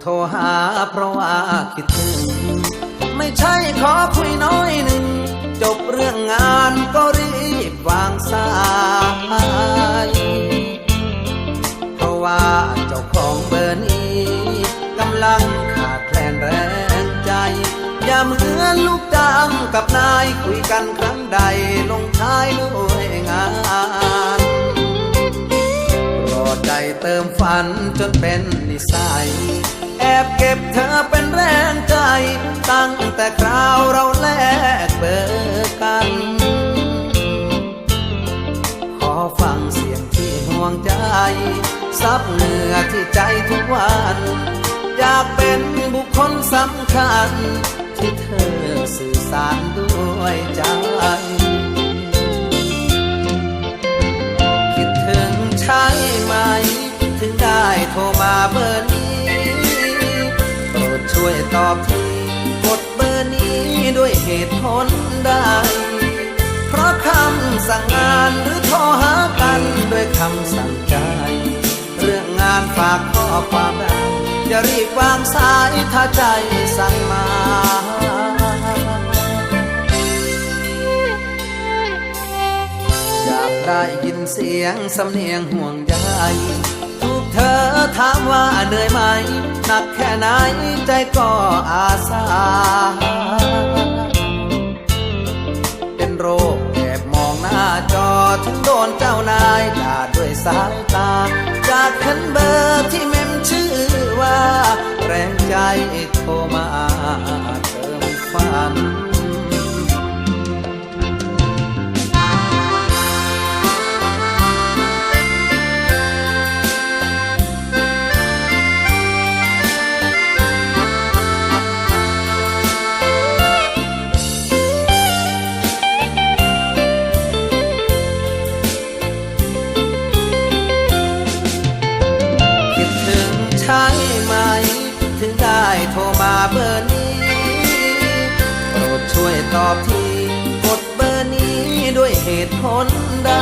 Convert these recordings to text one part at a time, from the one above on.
โทรหาเพราะว่าคิดถึง ไม่ใช่ขอคุยน้อยหนึ่ง จบเรื่องงานก็รีบวางสายเพราะว่าเจ้าของเบอร์นี้กำลังขาดแคลนแรงใจ อย่าเหมือนลูกจ้างกับนายคุยกันครั้งใดลงท้ายด้วยงานรอใจเติมฝันจนเป็นนิสัย อบเก็บเธอเป็นแรงใจ ตั้งแต่คราวเราแลกเบอร์กัน ขอฟังเสียงที่ห่วงใจ ซับเหงื่อที่ใจทุกวัน อยากเป็นบุคคลสำคัญ ที่เธอสื่อสารด้วยใจ วยตอบทีกดเบอร์นี้ด้วยเหตุผลใด เพราะคำสั่งงานหรือโทรหากันด้วยคำสั่งใจ เรื่องงานฝากข้อความได้อย่ารีบวางสายถ้าใจสั่งมาอยากได้ยินเสียงสำเนียงห่วงใย เธอถามว่าเหนื่อยไหมหนักแค่ไหนใจก็อาสา เป็นโรคแอบมองหน้าจอถึงโดนเจ้านายด่าด้วยสายตา จากคันเบอร์ที่เมมชื่อว่า แรงใจ โทรมาเบอร์นี้ โปรดช่วยตอบทีกดเบอร์นี้ด้วยเหตุผลใด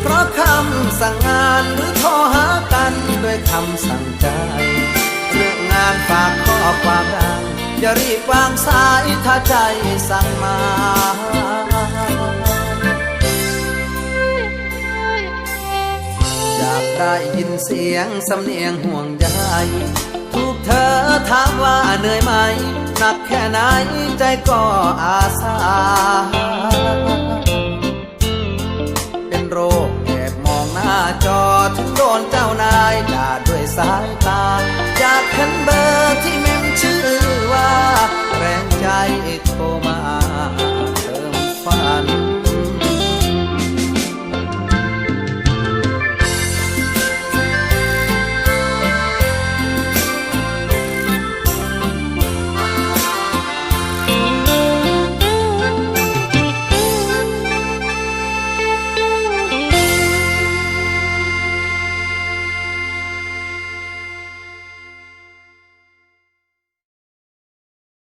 เพราะคำสั่งงานหรือโทรหากันด้วยคำสั่งใจ เรื่องงานฝากข้อความได้อย่ารีบวางสายถ้าใจสั่งมาอยากได้ยินเสียงสำเนียงห่วงใย เธอถามว่าเหนื่อยไหม หนักแค่ไหนใจก็อาสา เป็นโรคแอบมองหน้าจอถึงโดนเจ้านายด่าด้วยสายตา